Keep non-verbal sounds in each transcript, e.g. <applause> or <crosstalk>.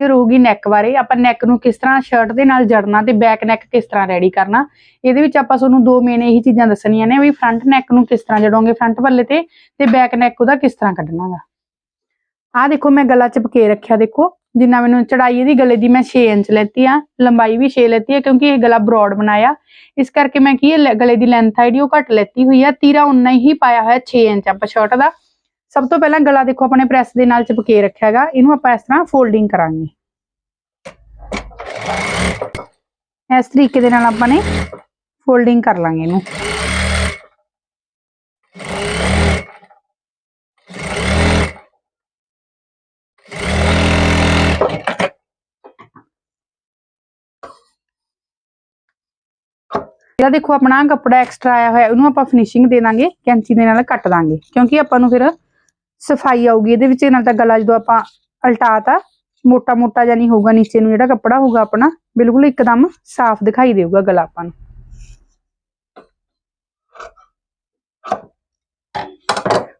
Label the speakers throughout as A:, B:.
A: ਫਿਰ ਰਹੂਗੀ ਨੈਕ ਬਾਰੇ, ਆਪਾਂ ਨੈਕ ਨੂੰ ਕਿਸ ਤਰ੍ਹਾਂ ਸ਼ਰਟ ਦੇ ਨਾਲ ਜੜਨਾ ਤੇ ਬੈਕ ਨੈਕ ਕਿਸ ਤਰ੍ਹਾਂ ਰੈਡੀ ਕਰਨਾ, ਇਹਦੇ ਵਿੱਚ ਆਪਾਂ ਤੁਹਾਨੂੰ ਦੋ ਮੇਨ ਇਹੀ ਚੀਜ਼ਾਂ ਦੱਸਣੀਆਂ ਨੇ ਵੀ ਫਰੰਟ ਨੈਕ ਨੂੰ ਕਿਸ ਤਰ੍ਹਾਂ ਜੜੋਗੇ ਫਰੰਟ ਪੱਲੇ ਤੇ ਤੇ ਬੈਕ ਨੈਕ ਉਹਦਾ ਕਿਸ ਤਰ੍ਹਾਂ ਕੱਢਣਾਗਾ। ਆਹ ਦੇਖੋ ਮੈਂ ਗਲਾ ਚਪਕੇ ਰੱਖਿਆ ਦੇਖੋ, ਜਿੰਨਾ ਮੈਨੂੰ ਚੜਾਈ ਇਹਦੀ ਗਲੇ ਦੀ ਮੈਂ 6 ਇੰਚ ਲੈਤੀ ਆ, ਲੰਬਾਈ ਵੀ 6 ਲੈਤੀ ਆ ਕਿਉਂਕਿ ਇਹ ਗਲਾ ਬ੍ਰੌਡ ਬਣਾਇਆ। ਇਸ ਕਰਕੇ ਮੈਂ ਕੀ ਹੈ ਗਲੇ ਦੀ ਲੈਂਥ ਆ ਜਿਹੜੀ ਉਹ ਘੱਟ ਲੈਤੀ ਹੋਈ ਆ, ਤੀਰਾ ਉਨਾ ਹੀ ਪਾਇਆ ਹੋਇਆ 6 ਇੰਚ ਆਪਾਂ ਸ਼ਰਟ ਦਾ। ਸਭ ਤੋਂ ਪਹਿਲਾਂ ਗਲਾ ਦੇਖੋ ਆਪਣੇ ਪ੍ਰੈਸ ਦੇ ਨਾਲ ਚਪਕੇਰ ਰੱਖਿਆ ਹੈਗਾ ਇਹਨੂੰ ਆਪਾਂ ਇਸ ਤਰ੍ਹਾਂ ਫੋਲਡਿੰਗ ਕਰਾਂਗੇ। ਇਸ ਤਰੀਕੇ ਦੇ ਨਾਲ ਆਪਾਂ ਨੇ ਫੋਲਡਿੰਗ ਕਰ ਲਾਂਗੇ ਇਹਨੂੰ। ਇਹਦਾ ਦੇਖੋ ਆਪਣਾ ਕੱਪੜਾ ਐਕਸਟਰਾ ਆਇਆ ਹੋਇਆ ਉਹਨੂੰ ਆਪਾਂ ਫਿਨਿਸ਼ਿੰਗ ਦੇ ਦਾਂਗੇ, ਕੈਂਚੀ ਦੇ ਨਾਲ ਕੱਟ ਦਾਂਗੇ, ਕਿਉਂਕਿ ਆਪਾਂ ਨੂੰ ਫਿਰ ਸਫ਼ਾਈ ਆਊਗੀ, ਇਹਦੇ ਵਿੱਚ ਨਾਲ ਤਾਂ ਗਲਾ ਜਦੋਂ ਆਪਾਂ ਅਲਟਾਤਾ ਮੋਟਾ ਮੋਟਾ ਜਾਂ ਨਹੀਂ ਹੋਊਗਾ, ਨੀਚੇ ਨੂੰ ਜਿਹੜਾ ਕੱਪੜਾ ਹੋਊਗਾ ਆਪਣਾ, ਬਿਲਕੁਲ ਇੱਕਦਮ ਸਾਫ਼ ਦਿਖਾਈ ਦੇਊਗਾ ਗਲਾ ਆਪਾਂ ਨੂੰ।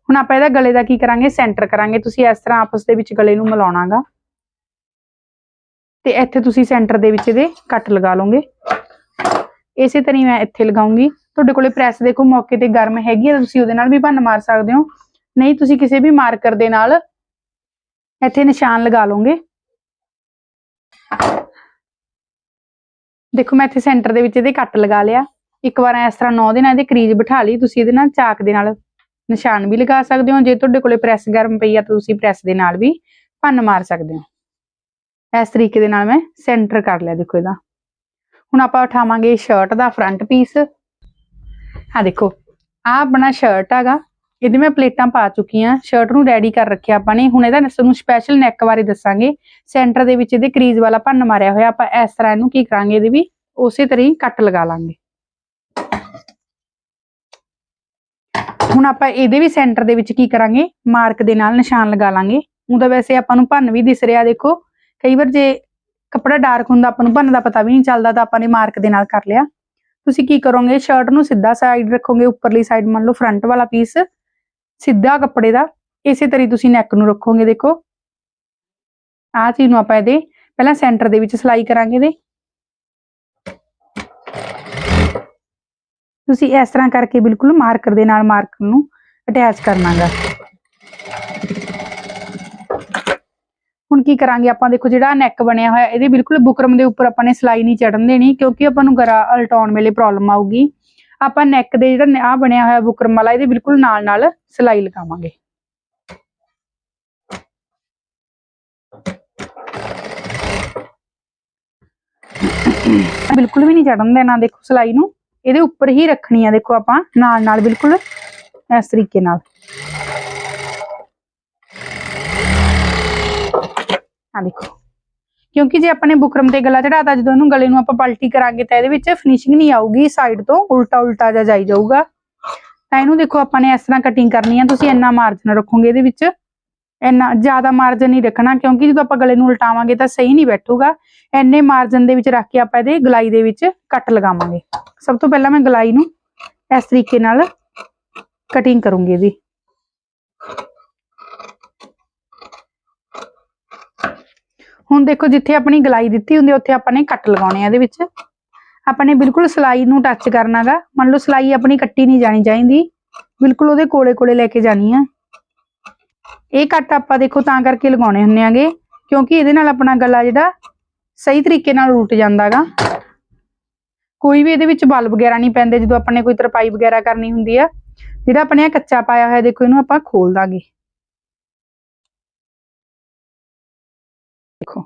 A: ਹੁਣ ਆਪਾਂ ਇਹਦਾ ਗਲੇ ਦਾ ਕੀ ਕਰਾਂਗੇ? ਸੈਂਟਰ ਕਰਾਂਗੇ। ਤੁਸੀਂ ਇਸ ਤਰ੍ਹਾਂ ਆਪਸ ਦੇ ਵਿੱਚ ਗਲੇ ਨੂੰ ਮਿਲਾਉਣਾਗਾ। ਤੇ ਇੱਥੇ ਤੁਸੀਂ ਸੈਂਟਰ ਦੇ ਵਿੱਚ ਇਹਦੇ ਕੱਟ ਲਗਾ ਲਓਗੇ। ਇਸੇ ਤਰ੍ਹਾਂ ਮੈਂ ਇੱਥੇ ਲਗਾਉਂਗੀ। ਤੁਹਾਡੇ ਕੋਲੇ ਪ੍ਰੈਸ ਦੇਖੋ, ਮੌਕੇ ਤੇ ਗਰਮ ਹੈਗੀ ਹੈ ਤੁਸੀਂ ਉਹਦੇ ਨਾਲ ਵੀ ਭੰਨ ਮਾਰ ਸਕਦੇ ਹੋ। ਨਹੀਂ, ਤੁਸੀਂ ਕਿਸੇ ਵੀ ਮਾਰਕਰ ਦੇ ਨਾਲ ਇੱਥੇ ਨਿਸ਼ਾਨ ਲਗਾ ਲਓਗੇ। ਦੇਖੋ, ਮੈਂ ਇੱਥੇ ਸੈਂਟਰ ਦੇ ਵਿੱਚ ਇਹਦੇ ਕੱਟ ਲਗਾ ਲਿਆ। ਇੱਕ ਵਾਰ ਇਸ ਤਰ੍ਹਾਂ ਨੌ ਦੇ ਨਾਲ ਇਹਦੇ ਕਰੀਜ਼ ਬਿਠਾ ਲਈ, ਤੁਸੀਂ ਇਹਦੇ ਨਾਲ ਚਾਕ ਦੇ ਨਾਲ ਨਿਸ਼ਾਨ ਵੀ ਲਗਾ ਸਕਦੇ ਹੋ। ਜੇ ਤੁਹਾਡੇ ਕੋਲੇ ਪ੍ਰੈਸ ਗਰਮ ਪਈ ਆ ਤਾਂ ਤੁਸੀਂ ਪ੍ਰੈਸ ਦੇ ਨਾਲ ਵੀ ਭੰਨ ਮਾਰ ਸਕਦੇ ਹੋ। ਇਸ ਤਰੀਕੇ ਦੇ ਨਾਲ ਮੈਂ ਸੈਂਟਰ ਕਰ ਲਿਆ, ਦੇਖੋ ਇਹਦਾ। ਹੁਣ ਆਪਾਂ ਉਠਾਵਾਂਗੇ ਸ਼ਰਟ ਦਾ ਫਰੰਟ ਪੀਸ। ਆ ਦੇਖੋ ਆ ਆਪਣਾ ਸ਼ਰਟ ਹੈਗਾ। ਇਹਦੇ ਮੈਂ ਪਲੇਟਾਂ ਪਾ ਚੁੱਕੀਆਂ ਸ਼ਰਟ ਨੂੰ ਰੈਡੀ ਕਰ ਰੱਖਿਆ ਆਪਾਂ ਨੇ। ਹੁਣ ਇਹਦਾ ਤੁਹਾਨੂੰ ਸਪੈਸ਼ਲ ਨੈਕ ਬਾਰੇ ਦੱਸਾਂਗੇ। ਸੈਂਟਰ ਦੇ ਵਿੱਚ ਇਹਦੇ ਕਰੀਜ਼ ਵਾਲਾ ਭੰਨ ਮਾਰਿਆ ਹੋਇਆ, ਆਪਾਂ ਇਸ ਤਰ੍ਹਾਂ ਇਹਨੂੰ ਕੀ ਕਰਾਂਗੇ ਇਹਦੇ ਵੀ, ਉਸੇ ਤਰ੍ਹਾਂ ਹੀ ਕੱਟ ਲਗਾ ਲਾਂਗੇ। ਹੁਣ ਆਪਾਂ ਇਹਦੇ ਵੀ ਸੈਂਟਰ ਦੇ ਵਿੱਚ ਕੀ ਕਰਾਂਗੇ ਮਾਰਕ ਦੇ ਨਾਲ ਨਿਸ਼ਾਨ ਲਗਾ ਲਾਂਗੇ। ਉਹਦਾ ਵੈਸੇ ਆਪਾਂ ਨੂੰ ਭੰਨ ਵੀ ਦਿਸ ਰਿਹਾ, ਦੇਖੋ। ਕਈ ਵਾਰ ਜੇ ਕੱਪੜਾ ਡਾਰਕ ਹੁੰਦਾ, ਆਪਾਂ ਨੂੰ ਭੰਨ ਦਾ ਪਤਾ ਵੀ ਨਹੀਂ ਚੱਲਦਾ, ਤਾਂ ਆਪਾਂ ਨੇ ਮਾਰਕ ਦੇ ਨਾਲ ਕਰ ਲਿਆ। ਤੁਸੀਂ ਕੀ ਕਰੋਗੇ ਸ਼ਰਟ ਨੂੰ ਸਿੱਧਾ ਸਾਈਡ ਰੱਖੋਗੇ, ਉੱਪਰਲੀ ਸਾਈਡ ਮੰਨ ਲਓ ਫਰੰਟ ਵਾਲਾ ਪੀਸ ਸਿੱਧਾ ਕੱਪੜੇ ਦਾ, ਇਸੇ ਤਰੀ ਤੁਸੀਂ ਨੈਕ ਨੂੰ ਰੱਖੋਗੇ ਦੇਖੋ। ਆਹ ਚੀਜ਼ ਨੂੰ ਆਪਾਂ ਇਹਦੇ ਪਹਿਲਾਂ ਸੈਂਟਰ ਦੇ ਵਿੱਚ ਸਿਲਾਈ ਕਰਾਂਗੇ ਇਹਦੇ। ਤੁਸੀਂ ਇਸ ਤਰ੍ਹਾਂ ਕਰਕੇ ਬਿਲਕੁਲ ਮਾਰਕਰ ਦੇ ਨਾਲ ਮਾਰਕਰ ਨੂੰ ਅਟੈਚ ਕਰਨਾਗਾ। ਹੁਣ ਕੀ ਕਰਾਂਗੇ ਆਪਾਂ? ਦੇਖੋ ਜਿਹੜਾ ਨੈਕ ਬਣਿਆ ਹੋਇਆ, ਇਹਦੇ ਬਿਲਕੁਲ ਬੁਕਰਮ ਦੇ ਉੱਪਰ ਆਪਾਂ ਨੇ ਸਿਲਾਈ ਨਹੀਂ ਚੜਨ ਦੇਣੀ, ਕਿਉਂਕਿ ਆਪਾਂ ਨੂੰ ਗਰਾ ਉਲਟਾਉਣ ਵੇਲੇ ਪ੍ਰੋਬਲਮ ਆਊਗੀ। ਆਪਾਂ ਨੈਕ ਦੇ ਜਿਹੜਾ ਆ ਬਣਿਆ ਹੋਇਆ ਬੁਕਰਮ ਵਾਲਾ ਇਹਦੇ ਬਿਲਕੁਲ ਨਾਲ ਨਾਲ ਸਿਲਾਈ ਲਗਾਵਾਂਗੇ। <coughs> ਬਿਲਕੁਲ ਵੀ ਨਹੀਂ ਚੜਨ ਦੇਣਾ, ਦੇਖੋ ਸਿਲਾਈ ਨੂੰ। ਇਹਦੇ ਉੱਪਰ ਹੀ ਰੱਖਣੀ ਆ, ਦੇਖੋ ਆਪਾਂ ਨਾਲ ਨਾਲ ਬਿਲਕੁਲ, ਇਸ ਤਰੀਕੇ ਨਾਲ। ਆ ਦੇਖੋ। ਕਿਉਂਕਿ ਜੇ ਆਪਾਂ ਨੇ ਬੁਕਰਮ ਤੇ ਗਲਾ ਚੜਾਤਾ ਜਦੋਂ ਇਹਨੂੰ ਗਲੇ ਨੂੰ ਆਪਾਂ ਪਲਟੀ ਕਰਾਂਗੇ ਤਾਂ ਇਹਦੇ ਵਿੱਚ ਫਿਨਿਸ਼ਿੰਗ ਨਹੀਂ ਆਊਗੀ ਸਾਈਡ ਤੋਂ ਉਲਟਾ ਉਲਟਾ ਜਾ ਜਾਈ ਜਾਊਗਾ। ਤਾਂ ਇਹਨੂੰ ਦੇਖੋ, ਆਪਾਂ ਨੇ ਇਸ ਤਰ੍ਹਾਂ ਕਟਿੰਗ ਕਰਨੀ ਆ, ਤੁਸੀਂ ਇੰਨਾ ਮਾਰਜਨ ਰੱਖੋਗੇ ਇਹਦੇ ਵਿੱਚ। ਇੰਨਾ ਜ਼ਿਆਦਾ ਮਾਰਜਨ ਨਹੀਂ ਰੱਖਣਾ, ਕਿਉਂਕਿ ਜਦੋਂ ਆਪਾਂ ਗਲੇ ਨੂੰ ਉਲਟਾਵਾਂਗੇ ਤਾਂ ਸਹੀ ਨਹੀਂ ਬੈਠੂਗਾ। ਇੰਨੇ ਮਾਰਜਨ ਦੇ ਵਿੱਚ ਰੱਖ ਕੇ ਆਪਾਂ ਇਹਦੇ ਗਲਾਈ ਦੇ ਵਿੱਚ ਕੱਟ ਲਗਾਵਾਂਗੇ। ਸਭ ਤੋਂ ਪਹਿਲਾਂ ਮੈਂ ਗਲਾਈ ਨੂੰ ਇਸ ਤਰੀਕੇ ਨਾਲ ਕਟਿੰਗ ਕਰੂੰਗੀ ਇਹਦੀ। ਹੁਣ ਦੇਖੋ ਜਿੱਥੇ ਆਪਣੀ ਗਲਾਈ ਦਿੱਤੀ ਹੁੰਦੀ ਉੱਥੇ ਆਪਾਂ ਨੇ ਕੱਟ ਲਗਾਉਣੇ ਆ ਇਹਦੇ ਵਿੱਚ। ਆਪਾਂ ਨੇ ਬਿਲਕੁਲ ਸਲਾਈ ਨੂੰ ਟੱਚ ਕਰਨਾਗਾ। ਮੰਨ ਲਓ ਸਲਾਈ ਆਪਣੀ ਕੱਟੀ ਨਹੀਂ ਜਾਣੀ ਚਾਹੀਦੀ। ਬਿਲਕੁਲ ਉਹਦੇ ਕੋਲੇ ਕੋਲੇ ਲੈ ਕੇ ਜਾਣੀ ਆ। ਇਹ ਕੱਟ ਆਪਾਂ ਦੇਖੋ ਤਾਂ ਕਰਕੇ ਲਗਾਉਣੇ ਹੁੰਨੇ ਆਗੇ, ਕਿਉਂਕਿ ਇਹਦੇ ਨਾਲ ਆਪਣਾ ਗਲਾ ਜਿਹੜਾ ਸਹੀ ਤਰੀਕੇ ਨਾਲ ਉਲਟ ਜਾਂਦਾਗਾ। ਕੋਈ ਵੀ ਇਹਦੇ ਵਿੱਚ ਬਲ ਵਗੈਰਾ ਨਹੀਂ ਪੈਂਦੇ, ਜਦੋਂ ਆਪਾਂ ਨੇ ਕੋਈ ਤਰਪਾਈ ਵਗੈਰਾ ਕਰਨੀ ਹੁੰਦੀ ਆ, ਜਿਹੜਾ ਆਪਣੇ ਕੱਚਾ ਪਾਇਆ ਹੋਇਆ ਦੇਖੋ, ਇਹਨੂੰ ਆਪਾਂ ਖੋਲ ਦਾਂਗੇ। ਦੇਖੋ।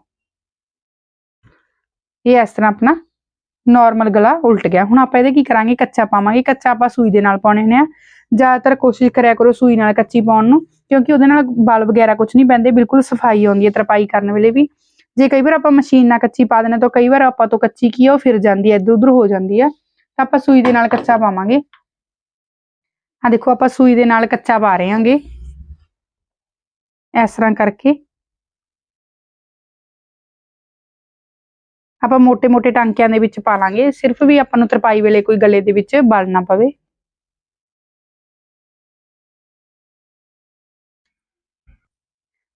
A: ਇਹ ਇਸ ਤਰ੍ਹਾਂ ਆਪਣਾ ਨਾਰਮਲ ਗਲਾ ਉਲਟ ਗਿਆ। ਹੁਣ ਆਪਾਂ ਇਹਦੇ ਕੀ ਕਰਾਂਗੇ? ਕੱਚਾ ਪਾਵਾਂਗੇ। ਕੱਚਾ ਆਪਾਂ ਸੂਈ ਦੇ ਨਾਲ ਪਾਉਣੇ ਹੁੰਦੇ ਆ। ਜ਼ਿਆਦਾਤਰ ਕੋਸ਼ਿਸ਼ ਕਰਿਆ ਕਰੋ ਸੂਈ ਨਾਲ ਕੱਚੀ ਪਾਉਣ ਨੂੰ, ਕਿਉਂਕਿ ਉਹਦੇ ਨਾਲ ਬਲ ਵਗੈਰਾ ਕੁਝ ਨਹੀਂ ਪੈਂਦੇ ਬਿਲਕੁਲ ਸਫ਼ਾਈ ਆਉਂਦੀ ਹੈ ਤਰਪਾਈ ਕਰਨ ਵੇਲੇ ਵੀ। ਜੇ ਕਈ ਵਾਰ ਆਪਾਂ ਮਸ਼ੀਨ ਨਾਲ ਕੱਚੀ ਪਾ ਦਿੰਦੇ ਤਾਂ ਕਈ ਵਾਰ ਆਪਾਂ ਤੋਂ ਕੱਚੀ ਕੀ ਉਹ ਫਿਰ ਜਾਂਦੀ ਹੈ ਇੱਧਰ ਉੱਧਰ ਹੋ ਜਾਂਦੀ ਹੈ। ਤਾਂ ਆਪਾਂ ਸੂਈ ਦੇ ਨਾਲ ਕੱਚਾ ਪਾਵਾਂਗੇ। ਆ ਦੇਖੋ, ਆਪਾਂ ਸੂਈ ਦੇ ਨਾਲ ਕੱਚਾ ਪਾ ਰਹੇ ਹਾਂਗੇ। ਇਸ ਤਰ੍ਹਾਂ ਕਰਕੇ ਆਪਾਂ ਮੋٹے-ਮੋٹے ਟਾਂਕਿਆਂ ਦੇ ਵਿੱਚ ਪਾ ਲਾਂਗੇ। ਸਿਰਫ ਵੀ ਆਪਾਂ ਨੂੰ ਤਰਪਾਈ ਵੇਲੇ ਕੋਈ ਗਲੇ ਦੇ ਵਿੱਚ ਬਲ ਨਾ ਪਵੇ।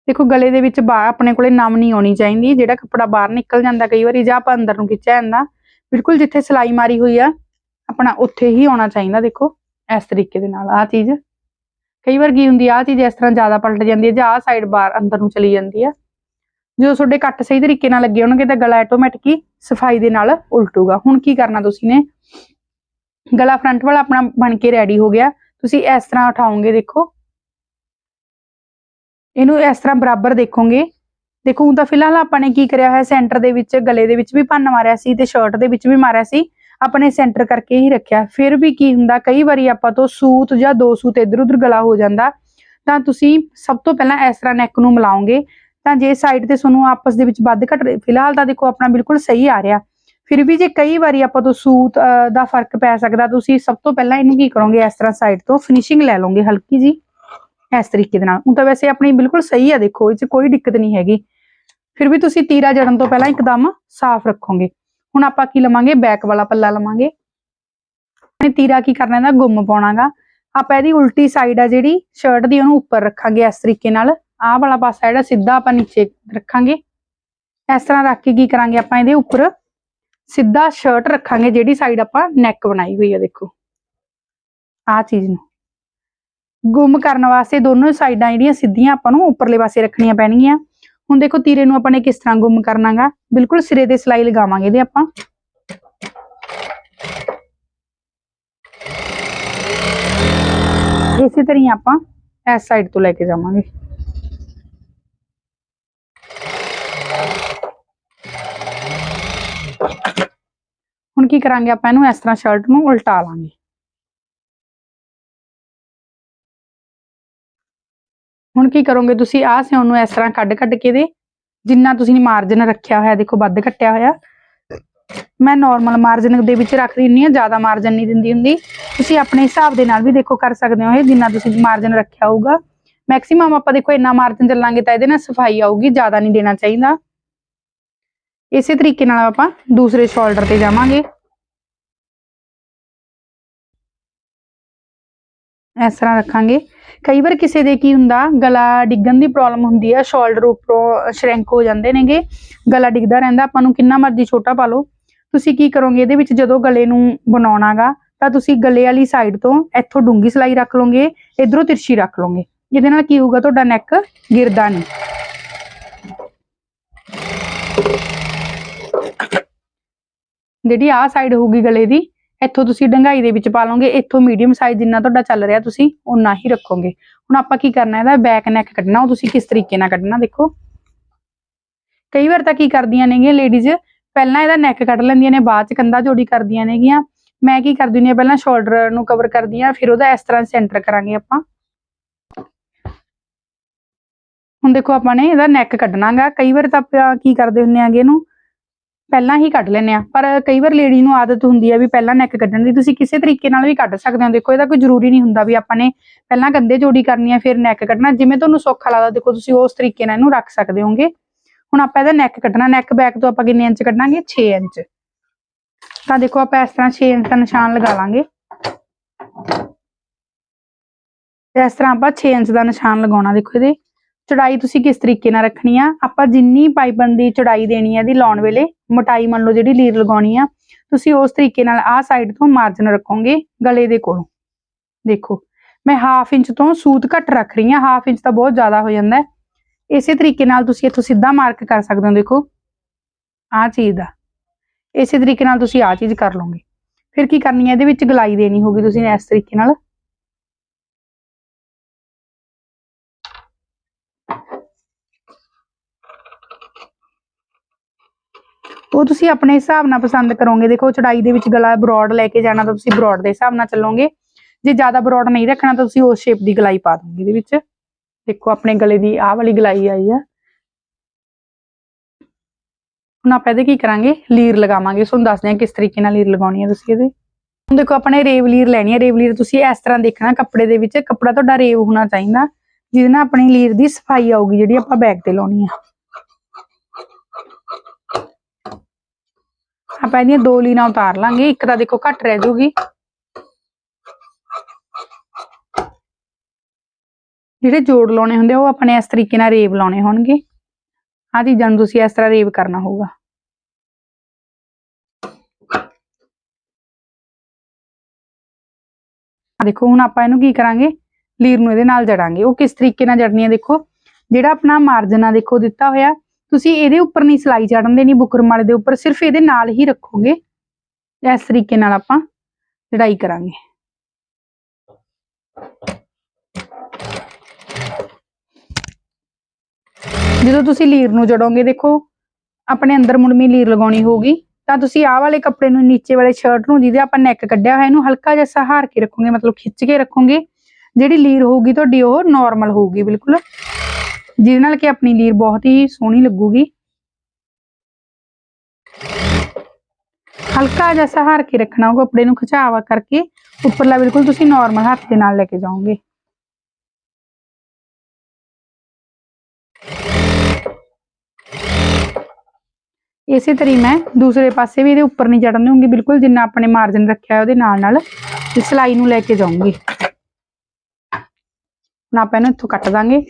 A: ਦੇਖੋ, ਗਲੇ ਦੇ ਵਿੱਚ ਬਾਹਰ ਆਪਣੇ ਕੋਲੇ ਨਮ ਨਹੀਂ ਆਉਣੀ ਚਾਹੀਦੀ। ਜਿਹੜਾ ਕੱਪੜਾ ਬਾਹਰ ਨਿਕਲ ਜਾਂਦਾ ਕਈ ਵਾਰੀ ਜਾਂ ਆਪਾਂ ਅੰਦਰ ਨੂੰ ਖਿੱਚਿਆ ਜਾਂਦਾ, ਬਿਲਕੁਲ ਜਿੱਥੇ ਸਲਾਈ ਮਾਰੀ ਹੋਈ ਆ, ਆਪਣਾ ਉੱਥੇ ਹੀ ਆਉਣਾ ਚਾਹੀਦਾ। ਦੇਖੋ, ਇਸ ਤਰੀਕੇ ਦੇ ਨਾਲ ਆ ਚੀਜ਼। ਕਈ ਵਾਰ ਕੀ ਹੁੰਦੀ ਆ ਚੀਜ਼ ਇਸ ਤਰ੍ਹਾਂ ਜ਼ਿਆਦਾ ਪਲਟ ਜਾਂਦੀ ਹੈ ਜਾਂ ਆ ਸਾਈਡ ਬਾਹਰ ਅੰਦਰ ਨੂੰ ਚਲੀ ਜਾਂਦੀ ਆ। ਜਦੋਂ ਤੁਹਾਡੇ ਕੱਟ ਸਹੀ ਤਰੀਕੇ ਨਾਲ ਲੱਗੇ ਹੋਣਗੇ ਤਾਂ ਗਲਾ ਆਟੋਮੈਟਿਕ ਹੀ ਸਫ਼ਾਈ ਦੇ ਨਾਲ ਉਲਟੂਗਾ। ਹੁਣ ਕੀ ਕਰਨਾ ਤੁਸੀਂ ਨੇ? ਗਲਾ ਫਰੰਟ ਵਾਲਾ ਆਪਣਾ ਬਣ ਕੇ ਰੈਡੀ ਹੋ ਗਿਆ। ਤੁਸੀਂ ਇਸ ਤਰ੍ਹਾਂ ਉਠਾਓਗੇ, ਦੇਖੋ। ਇਹਨੂੰ ਇਸ ਤਰ੍ਹਾਂ ਬਰਾਬਰ ਦੇਖੋਗੇ। ਦੇਖੋ, ਹੁਣ ਤਾਂ ਫਿਲਹਾਲ ਆਪਾਂ ਨੇ ਕੀ ਕਰਿਆ ਹੋਇਆ ਸੈਂਟਰ ਦੇ ਵਿੱਚ, ਗਲੇ ਦੇ ਵਿੱਚ ਵੀ ਭੰਨ ਮਾਰਿਆ ਸੀ ਤੇ ਸ਼ਰਟ ਦੇ ਵਿੱਚ ਵੀ ਮਾਰਿਆ ਸੀ। ਆਪਣੇ ਸੈਂਟਰ ਕਰਕੇ ਹੀ ਰੱਖਿਆ। ਫਿਰ ਵੀ ਕੀ ਹੁੰਦਾ, ਕਈ ਵਾਰੀ ਆਪਾਂ ਤੋਂ ਸੂਤ ਜਾਂ ਦੋ ਸੂਤ ਇਧਰ ਉਧਰ ਗਲਾ ਹੋ ਜਾਂਦਾ। ਤਾਂ ਤੁਸੀਂ ਸਭ ਤੋਂ ਪਹਿਲਾਂ ਇਸ ਤਰ੍ਹਾਂ ਨੈਕ ਨੂੰ ਮਿਲਾਓਗੇ। ਤਾਂ ਜੇ ਸਾਈਡ ਤੇ ਤੁਹਾਨੂੰ ਆਪਸ ਦੇ ਵਿੱਚ ਵੱਧ ਘਟ ਫਿਲਹਾਲ ਤਾਂ ਦੇਖੋ ਆਪਣਾ ਬਿਲਕੁਲ ਸਹੀ ਆ ਰਿਹਾ। ਫਿਰ ਵੀ ਜੇ ਕਈ ਵਾਰੀ ਆਪਾਂ ਤੋਂ ਸੂਤ ਦਾ ਫ਼ਰਕ ਪੈ ਸਕਦਾ, ਤੁਸੀਂ ਸਭ ਤੋਂ ਪਹਿਲਾਂ ਇਹਨੂੰ ਕੀ ਕਰੋਗੇ? ਇਸ ਤਰ੍ਹਾਂ ਸਾਈਡ ਤੋਂ ਫਿਨਿਸ਼ਿੰਗ ਲੈ ਲਓਗੇ ਹਲਕੀ ਜੀ ਇਸ ਤਰੀਕੇ ਦੇ ਨਾਲ। ਹੁਣ ਤਾਂ ਵੈਸੇ ਆਪਣੀ ਬਿਲਕੁਲ ਸਹੀ ਆ ਦੇਖੋ, ਇਹ 'ਚ ਕੋਈ ਦਿੱਕਤ ਨਹੀਂ ਹੈਗੀ। ਫਿਰ ਵੀ ਤੁਸੀਂ ਤੀਰਾ ਜੜਨ ਤੋਂ ਪਹਿਲਾਂ ਇੱਕਦਮ ਸਾਫ਼ ਰੱਖੋਗੇ। ਹੁਣ ਆਪਾਂ ਕੀ ਲਵਾਂਗੇ? ਬੈਕ ਵਾਲਾ ਪੱਲਾ ਲਵਾਂਗੇ। ਇਹ ਤੀਰਾ ਕੀ ਕਰਨਾ ਇਹਦਾ? ਗੁੰਮ ਪਾਉਣਾਗਾ ਆਪਾਂ ਇਹਦੀ ਉਲਟੀ ਸਾਈਡ ਆ ਜਿਹੜੀ ਸ਼ਰਟ ਦੀ, ਉਹਨੂੰ ਉੱਪਰ ਰੱਖਾਂਗੇ ਇਸ ਤਰੀਕੇ ਨਾਲ। ਆਹ ਵਾਲਾ ਪਾਸਾ ਜਿਹੜਾ ਸਿੱਧਾ ਆਪਾਂ ਨੀਚੇ ਰੱਖਾਂਗੇ। ਇਸ ਤਰ੍ਹਾਂ ਰੱਖ ਕੇ ਕੀ ਕਰਾਂਗੇ ਆਪਾਂ ਇਹਦੇ ਉੱਪਰ? ਸਿੱਧਾ ਸ਼ਰਟ ਰੱਖਾਂਗੇ ਜਿਹੜੀ ਸਾਈਡ ਆਪਾਂ ਨੈਕ ਬਣਾਈ ਹੋਈ ਆ, ਦੇਖੋ। ਆਹ ਚੀਜ਼ ਨੂੰ। ਗੁੰਮ ਕਰਨ ਵਾਸਤੇ ਦੋਨੋਂ ਸਾਈਡਾਂ ਜਿਹੜੀਆਂ ਸਿੱਧੀਆਂ ਆਪਾਂ ਨੂੰ ਉੱਪਰਲੇ ਪਾਸੇ ਰੱਖਣੀਆਂ ਪੈਣਗੀਆਂ। ਹੁਣ ਦੇਖੋ ਤੀਰੇ ਨੂੰ ਆਪਾਂ ਨੇ ਕਿਸ ਤਰ੍ਹਾਂ ਗੁੰਮ ਕਰਨਾਗਾ? ਬਿਲਕੁਲ ਸਿਰੇ ਤੇ ਸਲਾਈ ਲਗਾਵਾਂਗੇ ਇਹਦੇ ਆਪਾਂ। ਇਸੇ ਤਰ੍ਹਾਂ ਆਪਾਂ ਇਸ ਸਾਈਡ ਤੋਂ ਲੈ ਕੇ ਜਾਵਾਂਗੇ। ਹੁਣ ਕੀ ਕਰਾਂਗੇ ਆਪਾਂ ਇਹਨੂੰ? ਇਸ ਤਰ੍ਹਾਂ ਸ਼ਰਟ ਨੂੰ ਉਲਟਾ ਲਾਂਗੇ। ਹੁਣ ਕੀ ਕਰੋਗੇ ਤੁਸੀਂ? ਆਹ ਸਿਉਣ ਨੂੰ ਇਸ ਤਰ੍ਹਾਂ ਕੱਢ ਕੱਢ ਕੇ ਦੇ। ਜਿੰਨਾ ਤੁਸੀਂ ਮਾਰਜਨ ਰੱਖਿਆ ਹੋਇਆ, ਦੇਖੋ ਵੱਧ ਕੱਟਿਆ ਹੋਇਆ। ਮੈਂ ਨਾਰਮਲ ਮਾਰਜਨ ਦੇ ਵਿੱਚ ਰੱਖ ਦਿੰਨੀ ਆ ਜ਼ਿਆਦਾ ਮਾਰਜਨ ਨਹੀਂ ਦਿੰਦੀ ਹੁੰਦੀ। ਤੁਸੀਂ ਆਪਣੇ ਹਿਸਾਬ ਦੇ ਨਾਲ ਵੀ ਦੇਖੋ ਕਰ ਸਕਦੇ ਹੋ ਇਹ, ਜਿੰਨਾ ਤੁਸੀਂ ਮਾਰਜਨ ਰੱਖਿਆ ਹੋਊਗਾ। ਮੈਕਸਿਮਮ ਆਪਾਂ ਦੇਖੋ ਇੰਨਾ ਮਾਰਜਨ ਚੱਲਾਂਗੇ ਤਾਂ ਇਹਦੇ ਨਾਲ ਸਫ਼ਾਈ ਆਊਗੀ, ਜ਼ਿਆਦਾ ਨਹੀਂ ਦੇਣਾ ਚਾਹੀਦਾ। ਇਸੇ ਤਰੀਕੇ ਨਾਲ ਆਪਾਂ ਦੂਸਰੇ ਸ਼ੋਲਡਰ ਤੇ ਜਾਵਾਂਗੇ। ਇਸ ਤਰ੍ਹਾਂ ਰੱਖਾਂਗੇ। ਕਈ ਵਾਰ ਕਿਸੇ ਦੇ ਕੀ ਹੁੰਦਾ, ਗਲਾ ਡਿੱਗਣ ਦੀ ਪ੍ਰੋਬਲਮ ਹੁੰਦੀ ਹੈ ਸ਼ੋਲਡਰ ਉੱਪਰੋਂ ਸ਼ਰਿੰਕ ਹੋ ਜਾਂਦੇ ਨੇਗੇ, ਗਲਾ ਡਿੱਗਦਾ ਰਹਿੰਦਾ, ਆਪਾਂ ਨੂੰ ਕਿੰਨਾ ਮਰਜ਼ੀ ਛੋਟਾ ਪਾ ਲਓ। ਤੁਸੀਂ ਕੀ ਕਰੋਗੇ, ਇਹਦੇ ਵਿੱਚ ਜਦੋਂ ਗਲੇ ਨੂੰ ਬਣਾਉਣਾਗਾ, ਤਾਂ ਤੁਸੀਂ ਗਲੇ ਵਾਲੀ ਸਾਈਡ ਤੋਂ ਇੱਥੋਂ ਡੂੰਗੀ ਸਲਾਈ ਰੱਖ ਲਓਗੇ, ਇਧਰੋਂ ਤਿਰਛੀ ਰੱਖ ਲਓਗੇ। ਇਹਦੇ ਨਾਲ ਕੀ ਹੋਊਗਾ, ਤੁਹਾਡਾ ਨੈਕ ਗਿਰਦਾ ਨਹੀਂ। ਜਿਹੜੀ ਆਹ ਸਾਈਡ ਹੋਊਗੀ ਗਲੇ ਦੀ, ਇੱਥੋਂ ਤੁਸੀਂ ਡੰਗਾਈ ਦੇ ਵਿੱਚ ਪਾ ਲਓਗੇ, ਇੱਥੋਂ ਮੀਡੀਅਮ ਸਾਈਜ਼ ਜਿੰਨਾ ਤੁਹਾਡਾ ਚੱਲ ਰਿਹਾ ਤੁਸੀਂ ਉਨਾ ਹੀ ਰੱਖੋਗੇ। ਹੁਣ ਆਪਾਂ ਕੀ ਕਰਨਾ, ਇਹਦਾ ਬੈਕ ਨੈਕ ਕੱਢਣਾ, ਉਹ ਤੁਸੀਂ ਕਿਸ ਤਰੀਕੇ ਨਾਲ ਕੱਢਣਾ ਦੇਖੋ। ਕਈ ਵਾਰ ਤਾਂ ਕੀ ਕਰਦੀਆਂ ਨੇਗੀਆਂ ਲੇਡੀਜ਼ ਪਹਿਲਾਂ ਇਹਦਾ ਨੈਕ ਕੱਢ ਲੈਂਦੀਆਂ ਨੇ, ਬਾਅਦ ਚ ਕੰਧਾ ਜੋੜੀ ਕਰਦੀਆਂ ਨੇਗੀਆਂ। ਮੈਂ ਕੀ ਕਰਦੀ ਹੁੰਦੀ ਹਾਂ, ਪਹਿਲਾਂ ਸ਼ੋਲਡਰ ਨੂੰ ਕਵਰ ਕਰਦੀ ਹਾਂ, ਫਿਰ ਉਹਦਾ ਇਸ ਤਰ੍ਹਾਂ ਸੈਂਟਰ ਕਰਾਂਗੇ ਆਪਾਂ। ਹੁਣ ਦੇਖੋ ਆਪਾਂ ਨੇ ਇਹਦਾ ਨੈਕ ਕੱਢਣਾਗਾ। ਕਈ ਵਾਰ ਤਾਂ ਆਪਾਂ ਕੀ ਕਰਦੇ ਹੁੰਨੇ ਆਗੇ ਇਹਨੂੰ ਪਹਿਲਾਂ ਹੀ ਕੱਢ ਲੈਂਦੇ ਆ। ਪਰ ਕਈ ਵਾਰ ਲੇਡੀ ਨੂੰ ਆਦਤ ਹੁੰਦੀ ਹੈ ਵੀ ਪਹਿਲਾਂ ਨੈਕ ਕੱਢਣ ਦੀ। ਤੁਸੀਂ ਕਿਸੇ ਤਰੀਕੇ ਨਾਲ ਵੀ ਕੱਢ ਸਕਦੇ ਹੋ। ਦੇਖੋ ਇਹਦਾ ਕੋਈ ਜ਼ਰੂਰੀ ਨਹੀਂ ਹੁੰਦਾ ਵੀ ਆਪਾਂ ਨੇ ਪਹਿਲਾਂ ਕੰਧੇ ਜੋੜੀ ਕਰਨੀ ਹੈ ਫਿਰ ਨੈਕ ਕੱਢਣਾ। ਜਿਵੇਂ ਤੁਹਾਨੂੰ ਸੌਖਾ ਲੱਗਦਾ, ਦੇਖੋ, ਤੁਸੀਂ ਉਸ ਤਰੀਕੇ ਨਾਲ ਇਹਨੂੰ ਰੱਖ ਸਕਦੇ ਹੋਗੇ ਹੁਣ ਆਪਾਂ ਇਹਦਾ ਨੈਕ ਕੱਢਣਾ। ਨੈਕ ਬੈਕ ਤੋਂ ਆਪਾਂ ਕਿੰਨੇ ਇੰਚ ਕੱਢਾਂਗੇ? 6 ਇੰਚ। ਤਾਂ ਦੇਖੋ, ਆਪਾਂ ਇਸ ਤਰ੍ਹਾਂ 6 ਇੰਚ ਦਾ ਨਿਸ਼ਾਨ ਲਗਾ ਲਾਂਗੇ। ਇਸ ਤਰ੍ਹਾਂ ਆਪਾਂ 6 ਇੰਚ ਦਾ ਨਿਸ਼ਾਨ ਲਗਾਉਣਾ, ਦੇਖੋ ਇਹਦੇ। ਚੜਾਈ ਤੁਸੀਂ ਕਿਸ ਤਰੀਕੇ ਨਾਲ ਰੱਖਣੀ ਆ? ਆਪਾਂ ਜਿੰਨੀ ਪਾਈਪਨ ਦੀ ਚੜਾਈ ਦੇਣੀ ਹੈ ਦੀ ਲਾਉਣ ਵੇਲੇ, ਮੋਟਾਈ ਮੰਨ ਲਓ ਜਿਹੜੀ ਲੀਰ ਲਗਾਉਣੀ ਆ, ਤੁਸੀਂ ਉਸ ਤਰੀਕੇ ਨਾਲ ਆਹ ਸਾਈਡ ਤੋਂ ਮਾਰਜਨ ਰੱਖੋਗੇ ਗਲੇ ਦੇ ਕੋਲੋਂ। ਦੇਖੋ, ਮੈਂ ਹਾਫ ਇੰਚ ਤੋਂ ਸੂਤ ਘੱਟ ਰੱਖ ਰਹੀ ਹਾਂ ਹਾਫ ਇੰਚ ਤਾਂ ਬਹੁਤ ਜ਼ਿਆਦਾ ਹੋ ਜਾਂਦਾ ਹੈ। ਇਸੇ ਤਰੀਕੇ ਨਾਲ ਤੁਸੀਂ ਇੱਥੋਂ ਸਿੱਧਾ ਮਾਰਕ ਕਰ ਸਕਦੇ ਹੋ, ਦੇਖੋ। ਆਹ ਚੀਜ਼ ਦਾ। ਇਸੇ ਤਰੀਕੇ ਨਾਲ ਤੁਸੀਂ ਆਹ ਚੀਜ਼ ਕਰ ਲਓਗੇ। ਫਿਰ ਕੀ ਕਰਨੀ ਹੈ ਇਹਦੇ ਵਿੱਚ ਗਲਾਈ ਦੇਣੀ ਹੋਗੀ ਤੁਸੀਂ ਇਸ ਤਰੀਕੇ ਨਾਲ। ਉਹ ਤੁਸੀਂ ਆਪਣੇ ਹਿਸਾਬ ਨਾਲ ਪਸੰਦ ਕਰੋਗੇ। ਦੇਖੋ, ਚੜਾਈ ਦੇ ਵਿੱਚ ਗਲਾ ਬਰੋਡ ਲੈ ਕੇ ਜਾਣਾ ਤਾਂ ਤੁਸੀਂ ਬਰੋਡ ਦੇ ਹਿਸਾਬ ਨਾਲ ਚੱਲੋਗੇ। ਜੇ ਜ਼ਿਆਦਾ ਬਰੋਡ ਨਹੀਂ ਰੱਖਣਾ ਤਾਂ ਤੁਸੀਂ ਉਸ ਸ਼ੇਪ ਦੀ ਗਲਾਈ ਪਾ ਦੋਗੇ ਇਹਦੇ ਵਿੱਚ। ਦੇਖੋ, ਆਪਣੇ ਗਲੇ ਦੀ ਆਹ ਵਾਲੀ ਗਲਾਈ ਆਈ ਆ। ਹੁਣ ਆਪਾਂ ਇਹਦੇ ਕੀ ਕਰਾਂਗੇ? ਲੀਰ ਲਗਾਵਾਂਗੇ। ਤੁਹਾਨੂੰ ਦੱਸਦੇ ਹਾਂ ਕਿਸ ਤਰੀਕੇ ਨਾਲ ਲੀਰ ਲਗਾਉਣੀ ਹੈ ਤੁਸੀਂ ਇਹਦੇ। ਹੁਣ ਦੇਖੋ, ਆਪਣੇ ਰੇਵ ਲੀਰ ਲੈਣੀ ਹੈ ਰੇਵ ਲੀਰ ਤੁਸੀਂ ਇਸ ਤਰ੍ਹਾਂ ਦੇਖਣਾ ਕੱਪੜੇ ਦੇ ਵਿੱਚ। ਕੱਪੜਾ ਤੁਹਾਡਾ ਰੇਵ ਹੋਣਾ ਚਾਹੀਦਾ। ਜਿਹਦੇ ਨਾਲ ਆਪਣੀ ਲੀਰ ਦੀ ਸਫ਼ਾਈ ਆਊਗੀ, ਜਿਹੜੀ ਆਪਾਂ ਬੈਗ ਤੇ ਲਾਉਣੀ ਆ। ਆਪਾਂ ਇਹਦੀਆਂ ਦੋ ਲੀਨਾਂ ਉਤਾਰ ਲਾਂਗੇ ਇੱਕ ਤਾਂ ਦੇਖੋ ਘੱਟ ਰਹਿ ਜਾਊਗੀ ਜਿਹੜੇ ਜੋੜ ਲਾਉਣੇ ਹੁੰਦੇ ਆ, ਉਹ ਆਪਣੇ ਇਸ ਤਰੀਕੇ ਨਾਲ ਰੇਬ ਲਾਉਣੇ ਹੋਣਗੇ। ਆਹ ਚੀਜ਼ਾਂ ਨੂੰ ਤੁਸੀਂ ਇਸ ਤਰ੍ਹਾਂ ਰੇਬ ਕਰਨਾ ਹੋਊਗਾ। ਦੇਖੋ ਹੁਣ ਆਪਾਂ ਇਹਨੂੰ ਕੀ ਕਰਾਂਗੇ? ਲੀਰ ਨੂੰ ਇਹਦੇ ਨਾਲ ਜੜਾਂਗੇ। ਉਹ ਕਿਸ ਤਰੀਕੇ ਨਾਲ ਜੜਨੀ ਹੈ ਦੇਖੋ? ਜਿਹੜਾ ਆਪਣਾ ਮਾਰਜਨ ਆ ਦੇਖੋ ਦਿੱਤਾ ਹੋਇਆ ਤੁਸੀਂ ਇਹਦੇ ਉੱਪਰ ਨਹੀਂ ਸਲਾਈ ਚੜਨ ਦੇਣੀ ਬੁਕਰਮ ਵਾਲੇ ਦੇ ਉੱਪਰ, ਸਿਰਫ ਇਹਦੇ ਨਾਲ ਹੀ ਰੱਖੋਗੇ। ਇਸ ਤਰੀਕੇ ਨਾਲ ਆਪਾਂ ਲੜਾਈ ਕਰਾਂਗੇ। ਜਦੋਂ ਤੁਸੀਂ ਲੀਰ ਨੂੰ ਜੜੋਗੇ, ਦੇਖੋ, ਆਪਣੇ ਅੰਦਰ ਮੁੜਮੀ ਲੀਰ ਲਗਾਉਣੀ ਹੋਊਗੀ, ਤਾਂ ਤੁਸੀਂ ਆਹ ਵਾਲੇ ਕੱਪੜੇ ਨੂੰ ਨੀਚੇ ਵਾਲੇ ਸ਼ਰਟ ਨੂੰ ਜਿਹਦੇ ਆਪਾਂ ਨੈਕ ਕੱਢਿਆ ਹੋਇਆ, ਇਹਨੂੰ ਹਲਕਾ ਜਿਹਾ ਸਹਾਰ ਕੇ ਰੱਖੋਗੇ, ਮਤਲਬ ਖਿੱਚ ਕੇ ਰੱਖੋਗੇ। ਜਿਹੜੀ ਲੀਰ ਹੋਊਗੀ, ਤੁਹਾਡੀ ਉਹ ਨਾਰਮਲ ਹੋਊਗੀ, ਬਿਲਕੁਲ। ਜਿਹਦੇ ਨਾਲ ਕਿ ਆਪਣੀ ਲੀਰ ਬਹੁਤ ਹੀ ਸੋਹਣੀ ਲੱਗੂਗੀ। ਹਲਕਾ ਜਿਹਾ ਸਹਾਰ ਕੇ ਰੱਖਣਾ ਉਹ ਕੱਪੜੇ ਨੂੰ ਖਿਚਾਵਾ ਕਰਕੇ, ਉੱਪਰਲਾ ਬਿਲਕੁਲ ਤੁਸੀਂ ਨਾਰਮਲ ਹੱਥ ਦੇ ਨਾਲ ਲੈ ਕੇ ਜਾਓਗੇ। ਇਸੇ ਤਰੀ ਮੈਂ ਦੂਸਰੇ ਪਾਸੇ ਵੀ ਇਹਦੇ ਉੱਪਰ ਨਹੀਂ ਚੜਨ ਦਊਂਗੀ, ਬਿਲਕੁਲ ਜਿੰਨਾ ਆਪਣੇ ਮਾਰਜਨ ਰੱਖਿਆ ਉਹਦੇ ਨਾਲ ਨਾਲ ਸਿਲਾਈ ਨੂੰ ਲੈ ਕੇ ਜਾਊਂਗੀ। ਹੁਣ ਆਪਾਂ ਇਹਨੂੰ ਇੱਥੋਂ ਕੱਟ ਦਾਂਗੇ।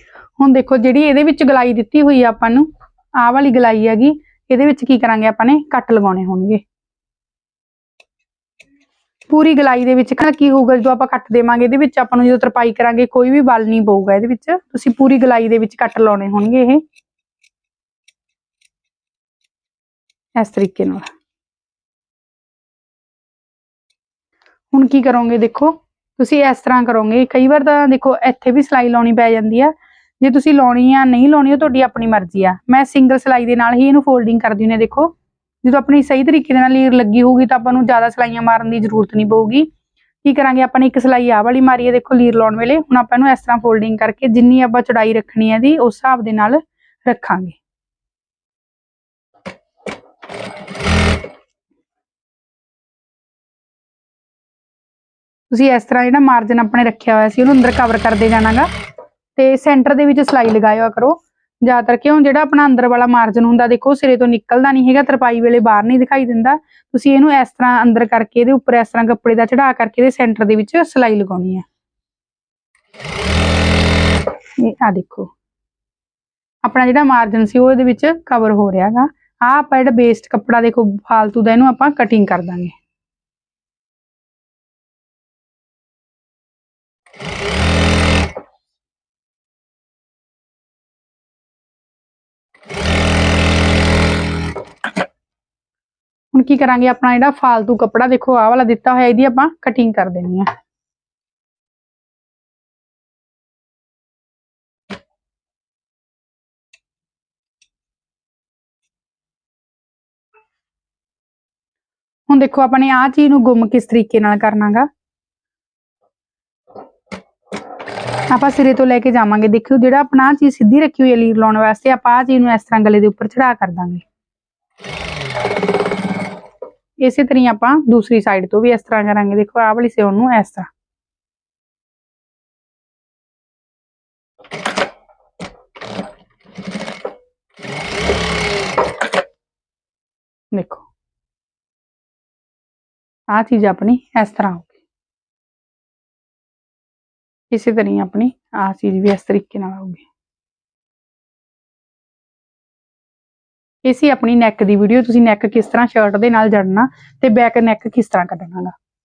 A: ਹੁਣ ਦੇਖੋ ਜਿਹੜੀ ਇਹਦੇ ਵਿੱਚ ਗਲਾਈ ਦਿੱਤੀ ਹੋਈ ਆ ਆਪਾਂ ਨੂੰ, ਆਹ ਵਾਲੀ ਗਲਾਈ ਹੈਗੀ, ਇਹਦੇ ਵਿੱਚ ਕੀ ਕਰਾਂਗੇ ਆਪਾਂ ਨੇ? ਕੱਟ ਲਗਾਉਣੇ ਹੋਣਗੇ। ਪੂਰੀ ਗਲਾਈ ਦੇ ਵਿੱਚ ਕੀ ਹੋਊਗਾ, ਜਦੋਂ ਆਪਾਂ ਕੱਟ ਦੇਵਾਂਗੇ, ਇਹਦੇ ਵਿੱਚ ਆਪਾਂ ਨੂੰ ਜਦੋਂ ਤਰਪਾਈ ਕਰਾਂਗੇ, ਕੋਈ ਵੀ ਬਲ ਨਹੀਂ ਪਊਗਾ ਇਹਦੇ ਵਿੱਚ। ਤੁਸੀਂ ਪੂਰੀ ਗਲਾਈ ਦੇ ਵਿੱਚ ਕੱਟ ਲਾਉਣੇ ਹੋਣਗੇ ਇਹ। ਇਸ ਤਰੀਕੇ ਨਾਲ। ਹੁਣ ਕੀ ਕਰੋਗੇ ਦੇਖੋ, ਤੁਸੀਂ ਇਸ ਤਰ੍ਹਾਂ ਕਰੋਗੇ, ਕਈ ਵਾਰ ਤਾਂ ਦੇਖੋ ਇੱਥੇ ਵੀ ਸਿਲਾਈ ਲਾਉਣੀ ਪੈ ਜਾਂਦੀ ਆ। ਜੇ ਤੁਸੀਂ ਲਾਉਣੀ ਆ, ਨਹੀਂ ਲਾਉਣੀ, ਉਹ ਤੁਹਾਡੀ ਆਪਣੀ ਮਰਜ਼ੀ ਆ। ਮੈਂ ਸਿੰਗਲ ਸਿਲਾਈ ਦੇ ਨਾਲ ਹੀ ਇਹਨੂੰ ਫੋਲਡਿੰਗ ਕਰਦੀ ਹੁੰਦੀ ਦੇਖੋ। ਜਦੋਂ ਆਪਣੀ ਸਹੀ ਤਰੀਕੇ ਦੇ ਨਾਲ ਲੀਰ ਲੱਗੀ ਹੋਊਗੀ ਤਾਂ ਆਪਾਂ ਨੂੰ ਜ਼ਿਆਦਾ ਸਿਲਾਈਆਂ ਮਾਰਨ ਦੀ ਜ਼ਰੂਰਤ ਨਹੀਂ ਪਊਗੀ। ਕੀ ਕਰਾਂਗੇ, ਆਪਾਂ ਨੇ ਇੱਕ ਸਿਲਾਈ ਆ ਵਾਲੀ ਮਾਰੀ ਹੈ, ਦੇਖੋ, ਲੀਰ ਲਾਉਣ ਵੇਲੇ। ਹੁਣ ਆਪਾਂ ਇਹਨੂੰ ਇਸ ਤਰ੍ਹਾਂ ਫੋਲਡਿੰਗ ਕਰਕੇ ਜਿੰਨੀ ਆਪਾਂ ਚੌੜਾਈ ਰੱਖਣੀ ਹੈ ਦੀ ਉਸ ਹਿਸਾਬ ਦੇ ਨਾਲ ਰੱਖਾਂਗੇ। ਤੁਸੀਂ ਇਸ ਤਰ੍ਹਾਂ ਜਿਹੜਾ ਮਾਰਜਨ ਆਪਣੇ ਰੱਖਿਆ ਹੋਇਆ ਸੀ, ਉਹਨੂੰ ਅੰਦਰ ਕਵਰ ਕਰਦੇ ਜਾਣਾਗਾ। ਤੇ ਸੈਂਟਰ ਦੇ ਵਿੱਚ ਸਿਲਾਈ ਲਗਾਇਆ ਕਰੋ। ਜ਼ਿਆਦਾਤਰ ਕਿਉਂ? ਜਿਹੜਾ ਆਪਣਾ ਅੰਦਰ ਵਾਲਾ ਮਾਰਜਨ ਹੁੰਦਾ, ਦੇਖੋ ਸਿਰੇ ਤੋਂ ਨਿਕਲਦਾ ਨਹੀਂ ਹੈਗਾ, ਤਰਪਾਈ ਵੇਲੇ ਬਾਹਰ ਨਹੀਂ ਦਿਖਾਈ ਦਿੰਦਾ। ਤੁਸੀਂ ਇਹਨੂੰ ਇਸ ਤਰ੍ਹਾਂ ਅੰਦਰ ਕਰਕੇ, ਇਹਦੇ ਉੱਪਰ ਇਸ ਤਰ੍ਹਾਂ ਕੱਪੜੇ ਦਾ ਚੜਾ ਕਰਕੇ ਇਹਦੇ ਸੈਂਟਰ ਦੇ ਵਿੱਚ ਸਿਲਾਈ ਲਗਾਉਣੀ ਹੈ। ਇਹ ਆ ਦੇਖੋ। ਆਪਣਾ ਜਿਹੜਾ ਮਾਰਜਨ ਸੀ, ਉਹ ਇਹਦੇ ਵਿੱਚ ਕਵਰ ਹੋ ਰਿਹਾਗਾ ਆ ਆਪਾਂ ਜਿਹੜਾ ਵੇਸਟ ਕੱਪੜਾ ਦੇਖੋ, ਫਾਲਤੂ ਦਾ ਇਹਨੂੰ ਆਪਾਂ ਕਟਿੰਗ ਕਰ ਦਾਂਗੇ। ਹੁਣ ਕੀ ਕਰਾਂਗੇ? ਆਪਣਾ ਜਿਹੜਾ ਫਾਲਤੂ ਕੱਪੜਾ ਦੇਖੋ, ਆਹ ਵਾਲਾ ਦਿੱਤਾ ਹੋਇਆ, ਇਹਦੀ ਆਪਾਂ ਕਟਿੰਗ ਕਰ ਦੇਣੀ ਆ। ਹੁਣ ਦੇਖੋ, ਆਪਾਂ ਨੇ ਆਹ ਚੀਜ਼ ਨੂੰ ਗੁੰਮ ਕਿਸ ਤਰੀਕੇ ਨਾਲ ਕਰਨਾਗਾ? ਆਪਾਂ ਸਿਰੇ ਤੋਂ ਲੈ ਕੇ ਜਾਵਾਂਗੇ। ਦੇਖਿਓ, ਜਿਹੜਾ ਆਪਣਾ ਆਹ ਚੀਜ਼ ਸਿੱਧੀ ਰੱਖੀ ਹੋਈ ਹੈ ਲੀਰ ਲਾਉਣ ਵਾਸਤੇ, ਆਪਾਂ ਆਹ ਚੀਜ਼ ਨੂੰ ਇਸ ਤਰ੍ਹਾਂ ਗਲੇ ਦੇ ਉੱਪਰ ਚੜਾ ਕਰ ਦਾਂਗੇ। ਇਸੇ ਤਰ੍ਹਾਂ ਹੀ ਆਪਾਂ ਦੂਸਰੀ ਸਾਈਡ ਤੋਂ ਵੀ ਇਸ ਤਰ੍ਹਾਂ ਕਰਾਂਗੇ। ਦੇਖੋ, ਆਹ ਵਾਲੀ ਸਿਉਣ ਨੂੰ ਇਸ ਤਰ੍ਹਾਂ। ਦੇਖੋ, ਆਹ ਚੀਜ਼ ਆਪਣੀ ਇਸ ਤਰ੍ਹਾਂ ਹੋਊਗੀ ਇਸੇ ਤਰ੍ਹਾਂ ਹੀ ਆਪਣੀ ਆਹ ਚੀਜ਼ ਵੀ ਇਸ ਤਰੀਕੇ ਨਾਲ ਆਊਗੀ ਇਹ ਸੀ ਆਪਣੀ ਨੈਕ ਦੀ ਵੀਡੀਓ ਤੁਸੀਂ ਨੈਕ ਕਿਸ ਤਰ੍ਹਾਂ ਸ਼ਰਟ ਦੇ ਨਾਲ ਜੜਨਾ ਤੇ ਬੈਕ ਨੈਕ ਕਿਸ ਤਰ੍ਹਾਂ ਕੱਟਣਾਗਾ